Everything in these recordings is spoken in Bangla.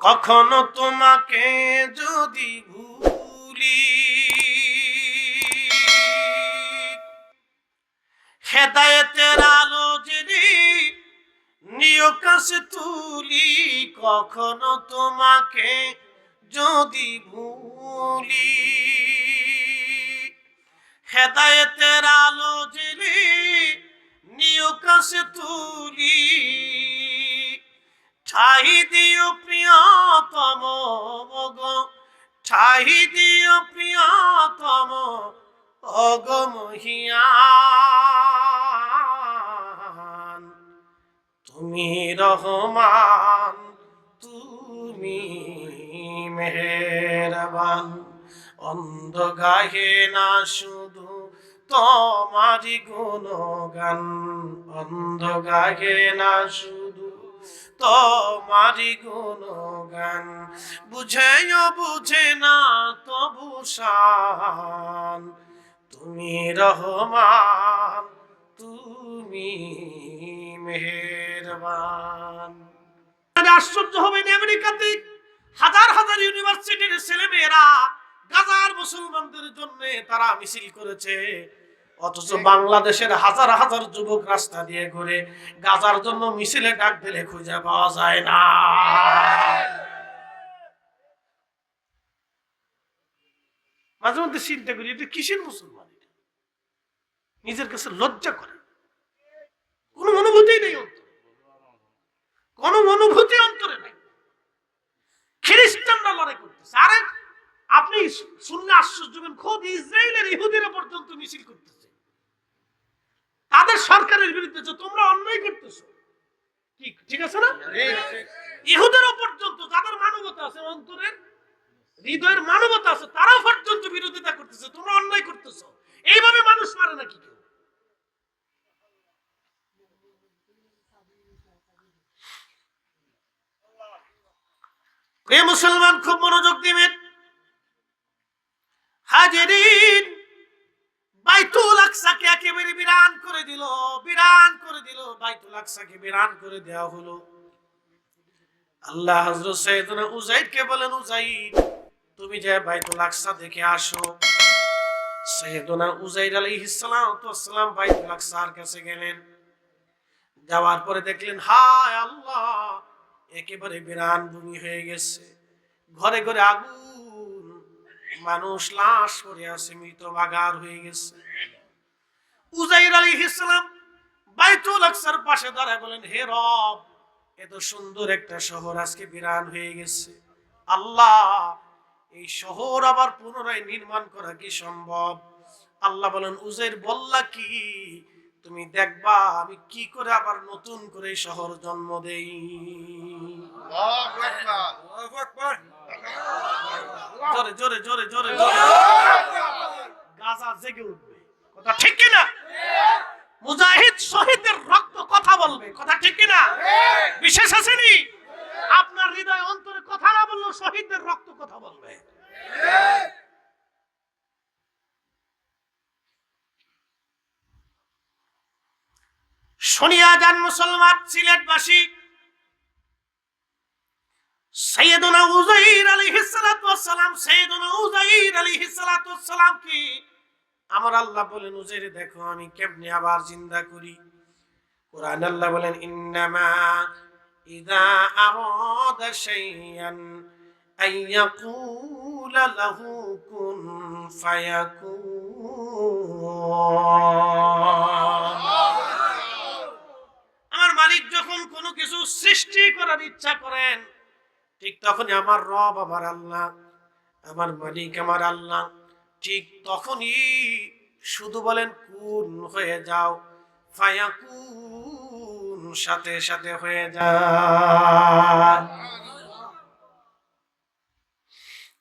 কখনো তোমাকে যদি ভুলি, হেদায়েতের আলো জেনে নিয় কাছে তুলি, কখনো তোমাকে যদি ভুলি, হেদায়েতের আলো জেনে কাছে তুলি ঠাই দিও প্রিয়তম অগ ঠাই দিও প্রিয়তম অগমহিয়ান তুমি রহমান, তুমি মেহেরবান অন্ধ গাহে না শুধু তোমারি গুণগান। অন্ধ গাহে না শুধু তোমারি গুণগান। বুঝেও বুঝে না তবু শান। তুমি রহমান, তুমি মেহেরবান। আশ্চর্য হবেন আমেরিকাতে হাজার হাজার ইউনিভার্সিটির ছেলেমেয়েরা গাজার মুসলমানদের জন্য তারা মিছিল করেছে। অথচ বাংলাদেশের হাজার হাজার যুবক রাস্তা দিয়ে ঘুরে গাজার জন্য মিছিলে ডাক দিলে খুঁজে পাওয়া যায় না। মাঝে মধ্যে চিন্তা করি, এটা কিসের মুসলমান নিজের কাছে লজ্জা করে। কোনো অনুভূতি নেই কোনো অনুভূতি অন্তরে নেই। খ্রিস্টানরা লড়াই করতেছে। আরে, আপনি শুনলে আশ্চর্য খোদ ইসরায়েলের ইহুদিরা পর্যন্ত মিছিল করতেছে। তাদের সরকারের বিরুদ্ধে তোমরা অন্যায় করতেছো। ঠিক আছে না? ইহুদেরও পর্যন্ত যাদের মানবতা আছে, অন্তরের হৃদয়ের মানবতা আছে, তারাও পর্যন্ত বিরোধিতা করতেছে, তোমরা অন্যায় করতেছো। এইভাবে মানুষ মারে নাকি কেউ? মুসলমান, খুব মনোযোগ দিবেন। আকসাকে একেবারে বিরান করে দিল, বিরান করে দিল, বাইতুল আকসাকে বিরান করে দেওয়া হলো। আল্লাহ হযরত সাইয়েদনা বলেন তুমি যে বাইতুল আকসা দেখে আসো। সাইয়েদনা আলাইহিস বাইতুল আকসার কাছে গেলেন। যাওয়ার পরে দেখলেন, হায় আল্লাহ, একেবারে বিরান ভূমি হয়ে গেছে। ঘরে ঘরে আগুন, মানুষ লাশ পড়ে আছে, মৃত বাগার হয়ে গেছে। উজাইর আলী ইসলাম বাইতুল আকসার পাশে দাঁড়ায় বলেন হে রব এত সুন্দর একটা শহর আজকে বিরান হয়ে গেছে। আল্লাহ এই শহর আবার পুনরায় নির্মাণ করা কি সম্ভব? আল্লাহ বলেন উজাইর বললা কি? তুমি দেখবা আমি কি করে আবার নতুন করে শহর জন্ম দেই? জোরে জোরে জোরে জোরে জোরে। গাজা জেগে উঠবে। কথা ঠিক কিনা? মুজাহিদ শহীদের রক্ত কথা বলবে, কথা ঠিক কিনা? বিশেষ আসেনি আপনার হৃদয় অন্তরে কথা না বললেও শহীদদের রক্ত কথা বলবে। শুনিয়া যান মুসলমান সিলেটবাসী সৈয়দনা উজাইর আলাইহিস সালাতু ওয়াস সালাম সৈয়দনা উজাইর আলাইহিস সালাতু ওয়াস সালাম কি আমার আল্লাহ বলেন, উজাইর দেখো, আমি কেমনে আবার জিন্দা করি? কোরআন আল্লাহ বলেন, ইন্নামা ইযা আরাদা শাইয়ান আন ইয়াকুলা লাহু কুন ফায়াকুন। আমার মালিক যখন কোনো কিছু সৃষ্টি করার ইচ্ছা করেন, ঠিক তখনই আমার রব আমার আল্লাহ, আমার মালিক আমার আল্লাহ। ঠিক তখনই শুধু বলেন কুন হয়ে যাও ফায়াকুন সাথে সাথে হয়ে যায়।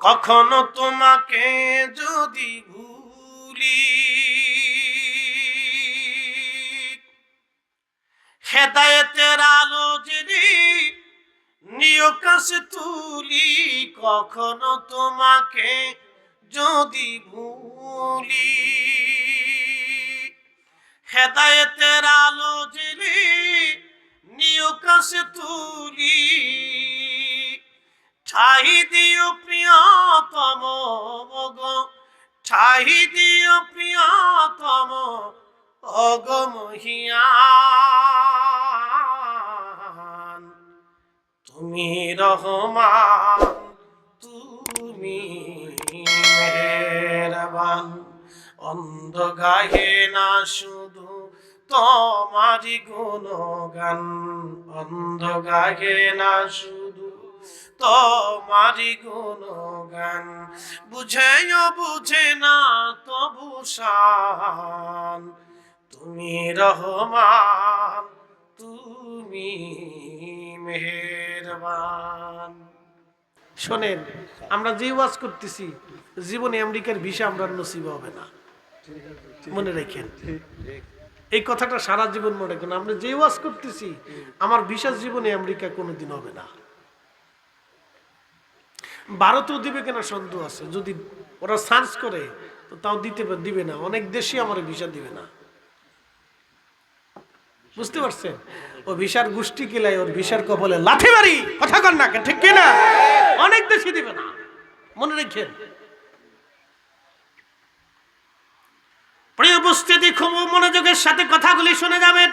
কখনো তোমাকে যদি ভুলি, হেদায়েতের আলো যদি নিয় কাছে তুলি, কখনো তোমাকে যদি ভুলি, হেদায়েতের আলো জেলে নিয় কাছে তুলি। ঠাই দিও প্রিয়তম অগ ঠাই দিও প্রিয়তম অগমহিয়ান তুমি রহমান, তুমি মেহেরবান অন্ধ গাহে না শুধু তোমারি গুণগান অন্ধ গাহে না শুধু তোমারি গুণগান। বুঝেও বুঝে না তবু শান, তুমি রহমান, তুমি মেহেরবান। শোনেন, আমরা যে ওয়াজ করতেছি জীবনে আমেরিকার ভিসা আমরা নসিব হবে না। মনে রেখেন। এই কথাটা সারা জীবন মনে রাখেন। আমরা যে ওয়াজ করতেছি, আমার ভিসা জীবনে আমেরিকা কোনোদিন হবে না। ভারতেও দিবে কিনা সন্দেহ আছে। যদি ওরা সার্চ করে, তো তাও দিতে দিবে না। অনেক দেশই আমার ভিসা দিবে না। বুঝতে পারছেন? ও ভিসার গোষ্ঠী কিলাই ওর ভিসার কপালে লাঠি মারি। কথা কর না ঠিক কিনা? অনেক দেশে দিবে না। মনে রেখেন। উপস্থিতি খুব মনোযোগের সাথে কথাগুলি শুনে যাবেন।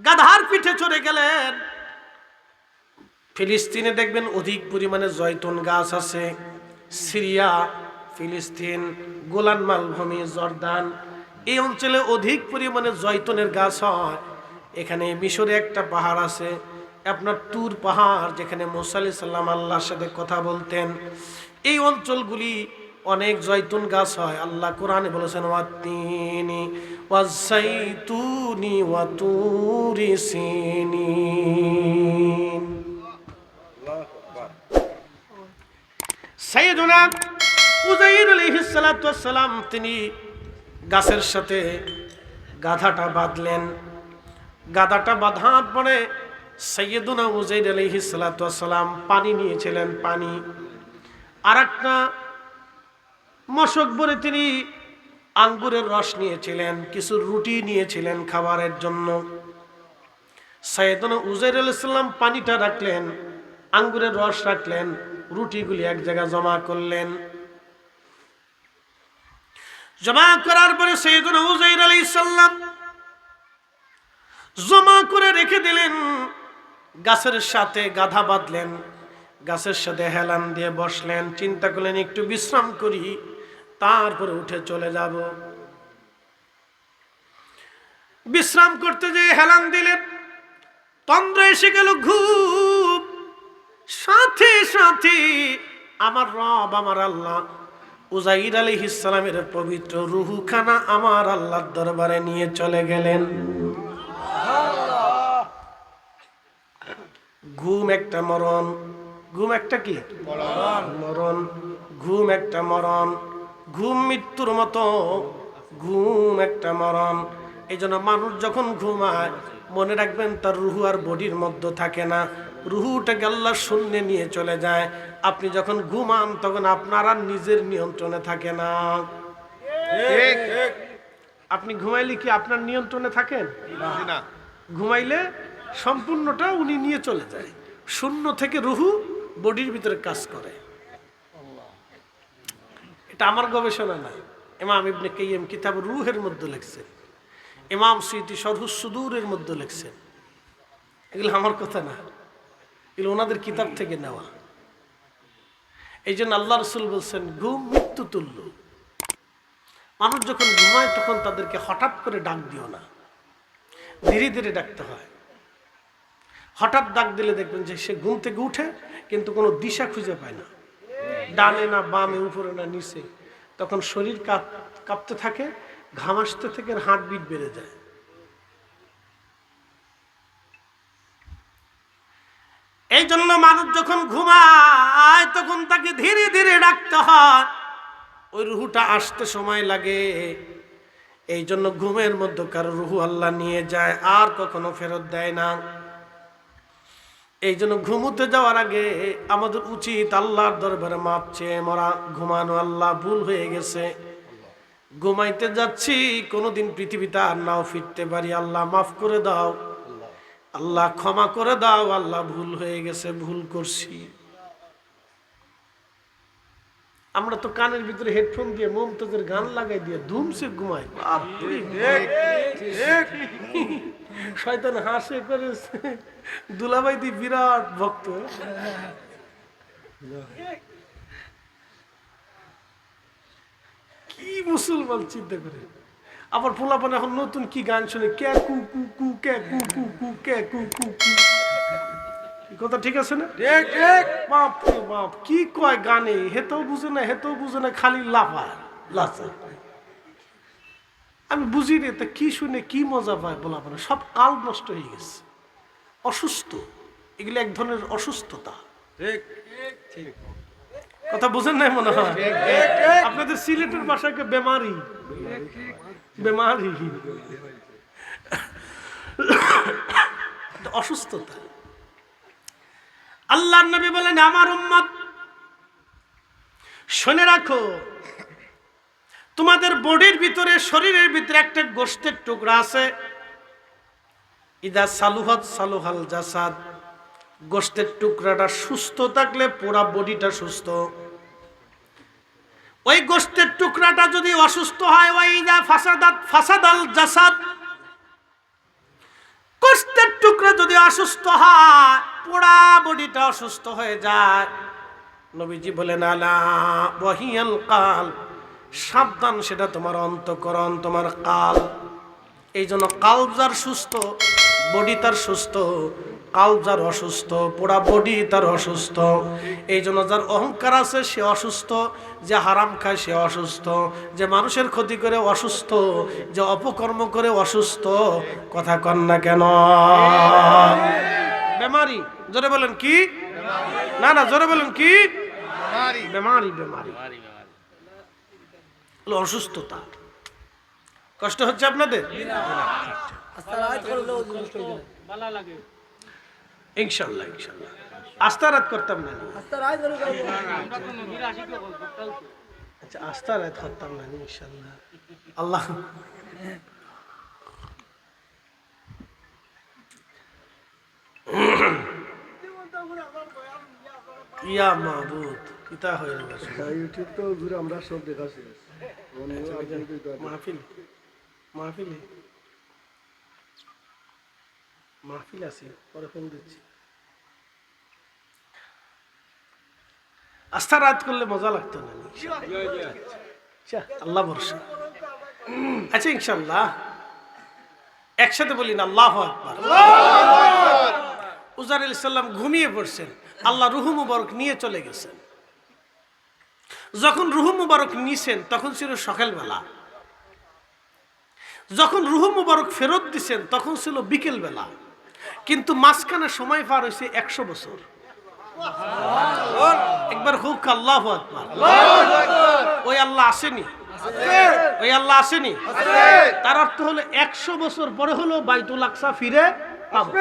গাধার পিঠে চড়ে গেলেন। ফিলিস্তিনে দেখবেন অধিক পরিমাণে জয়তুন গাছ আছে। সিরিয়া, ফিলিস্তিন, গোলান মালভূমি, জর্দান, এই অঞ্চলে অধিক পরিমাণে জয়তুনের গাছ হয়। এখানে মিশরে একটা পাহাড় আছে। আপনার তুর পাহাড় যেখানে মোসালি সাল্লাম আল্লাহর সাথে কথা বলতেন, এই অঞ্চলগুলি অনেক জয়তুন গাছ হয়। আল্লাহ কোরআনে বলেছেন ওয়াতিনি ওয়াজাইতুনি ওয়াতুরি সিনিন। সাইয়েদুনা উজাইর আলাইহিস সালাতু তিনি গাছের সাথে গাধাটা বাঁধলেন। গাধাটা বাঁধার পরে সৈয়দুনা উজাইর আলাইহিস সালাতু ওয়াসসালাম পানি নিয়েছিলেন, পানি। আর একটা মশক ভরে তিনি আঙ্গুরের রস নিয়েছিলেন, কিছু রুটি নিয়েছিলেন খাবারের জন্য। সৈয়দনা উজাইর আলাইসাল্লাম পানিটা রাখলেন, আঙ্গুরের রস রাখলেন, রুটিগুলি এক জায়গায় জমা করলেন। জমা করার পরে সৈয়দনা উজাইর আলাইসাল্লাম জমা করে রেখে দিলেন। গাছের সাথে গাধা বাঁধলেন, গাছের সাথে হেলান দিয়ে বসলেন, চিন্তা করলেন, একটু বিশ্রাম করি, তারপরে উঠে চলে যাব। বিশ্রাম করতে যে হেলান দিলেন, তন্দ্র এসে গেল, ঘুম, সাথে সাথে আমার রব, আমার আল্লাহ, উজাইর আলী ইসলামের পবিত্র রুহুখানা আমার আল্লাহর দরবারে নিয়ে চলে গেলেন। ঘুম একটা মরণ। ঘুম একটা কি? মরণ। ঘুম একটা মরণ। ঘুম মৃত্যুর মতো। ঘুম একটা মরণ। এই জন্য মানুষ যখন ঘুমায় মনে রাখবেন তার রুহু আর বডির মধ্যে থাকে না। রুহুটা আল্লাহ শূন্য নিয়ে চলে যায়। আপনি যখন ঘুমান তখন আপনার আর নিজের নিয়ন্ত্রণে থাকে না। আপনি ঘুমাইলে কি আপনার নিয়ন্ত্রণে থাকেন? ঘুমাইলে সম্পূর্ণটা উনি নিয়ে চলে যায়। শূন্য থেকে রুহু বডির ভিতরে কাজ করে। এটা আমার গবেষণা না ইমাম ইবনে কাইয়িম কিতাব রুহের মধ্যে লেখছেন। ইমাম সুইতি সরহুস সুদূরের মধ্যে লেখছেন। এগুলো আমার কথা না। এগুলো ওনাদের কিতাব থেকে নেওয়া। এই জন্য আল্লাহ রসুল বলছেন, ঘুম মৃত্যু তুল্য। মানুষ যখন ঘুমায়, তখন তাদেরকে হঠাৎ করে ডাক দিও না। ধীরে ধীরে ডাকতে হয়। হঠাৎ ডাক দিলে দেখবেন যে সে ঘুম থেকে উঠে কিন্তু কোনো দিশা খুঁজে পায় না। ডানে না বামে, উপরে না নিচে। তখন শরীর কাঁপ, কাঁপতে থাকে, ঘাম আসতে থেকে হার্ট বিট বেড়ে যায়। এই জন্য মানুষ যখন ঘুমায়, তখন তাকে ধীরে ধীরে ডাকতে হয়। ওই রুহুটা আসতে সময় লাগে। এই জন্য ঘুমের মধ্যে কারও রুহু আল্লাহ নিয়ে যায়, আর কখনো ফেরত দেয় না। এই জন্য ঘুমোতে যাওয়ার আগে আমাদের উচিত আল্লাহর দরবারে মাপ চেয়ে মরা, ঘুমানো আল্লাহ ভুল হয়ে গেছে। ঘুমাইতে যাচ্ছি, কোনোদিন পৃথিবীতে আর নাও ফিরতে পারি। আল্লাহ মাফ করে দাও। আল্লাহ ক্ষমা করে দাও। আল্লাহ ভুল হয়ে গেছে, ভুল করছি। আমরা তো কানের ভিতরে হেডফোন দিয়ে মমতাজের গান লাগাই দিয়ে ধুমসে ঘুমাই। শয়তান হাসে করে দুলাভাই দি বিরাট ভক্ত। কি মুসলমান চিন্তা করে। আবার পোলাপান এখন নতুন কি গান শুনে কে কু কু কু, কে কু কু কু, কে কু কু কু। কথা ঠিক আছে না? ঠিক ঠিক বাপ রে বাপ কি কয় গানে? হেতেও বুঝে না হেতেও বুঝে না খালি লাফায় লাচা আমি বুঝি রে তা কি শুনে কি মজা পায় বলা মানে সব কাল নষ্ট হয়ে গেছে। অসুস্থ এগুলো এক ধরনের অসুস্থতা। ঠিক ঠিক। কথা বুঝেন নাই মনে হয়? আপনাদের সিলেটের ভাষাকে বেমারি? বেমারি। অসুস্থতা। আল্লাহ নবী বলেন, আমার উম্মত, শুনে রাখো, তোমাদের বডির ভিতরে, শরীরের ভিতরে একটা গোষ্ঠের টুকরা আছে। ইদা সালুহাত সালুহাল জাসাদ, গোষ্ঠের টুকরাটা সুস্থ থাকলে পুরা বডিটা সুস্থ। ওই গোষ্ঠের টুকরাটা যদি অসুস্থ হয় ওই ইদা ফাসাদাত ফাসাদাল জাসাদ, গোষ্ঠের টুকরা যদি অসুস্থ হয় পুরা বডিটা অসুস্থ হয়ে যায়। নবীজি বলেন, আলা কাল। সাবধান, সেটা তোমার অন্তকরণ, তোমার কাল। এই জন্য কাল যার সুস্থ, বডি তার সুস্থ, কাল যার অসুস্থ পুরা বডি তার অসুস্থ। এই জন্য যার অহংকার আছে, সে অসুস্থ, যে হারাম খায়, সে অসুস্থ। যে মানুষের ক্ষতি করে, অসুস্থ। যে অপকর্ম করে, অসুস্থ। কথা কন না কেন? বেমারি। জোরে বলেন কি? না না জোরে বলেন কি? বেমারি। বেমারি অসুস্থতা। কষ্ট হচ্ছে আপনাদের? ইনশাল্লাহ ইনশাল্লাহ। আস্থা রাত করতাম না আচ্ছা আস্থা রাত করতাম না ইনশাল্লাহ। আল্লাহ। ইয়া মাহবুদ কিতা হয়ে গেছে। ইউটিউব তো ঘুরে আমরা সব দেখাচ্ছি। মাহফিল মাহফিল মাহফিল আছে পরে ফোন দিচ্ছি। আস্থা রাত করলে মজা লাগতো না? আচ্ছা, আল্লাহ ভরসা। আচ্ছা ইনশাল্লাহ একসাথে বলি না আল্লাহ আকবার। উজার আলী সাল্লাম ঘুমিয়ে পড়ছেন। আল্লাহ রুহু মুবারক নিয়ে চলে গেছেন। যখন রুহু মুবারক নিছেন তখন ছিল সকালবেলা। যখন রুহু মুবারক ফেরত দিছেন তখন ছিল বিকেল বেলা কিন্তু মাঝখানে সময় পার হয়েছে একশো বছর। একবার হুক আল্লাহ আকবার। ওই আল্লাহ আসেনি। ওই আল্লাহ আসেনি। তার অর্থ হলো একশো বছর পরে হলো বাইতুল আকসা ফিরে পাবো।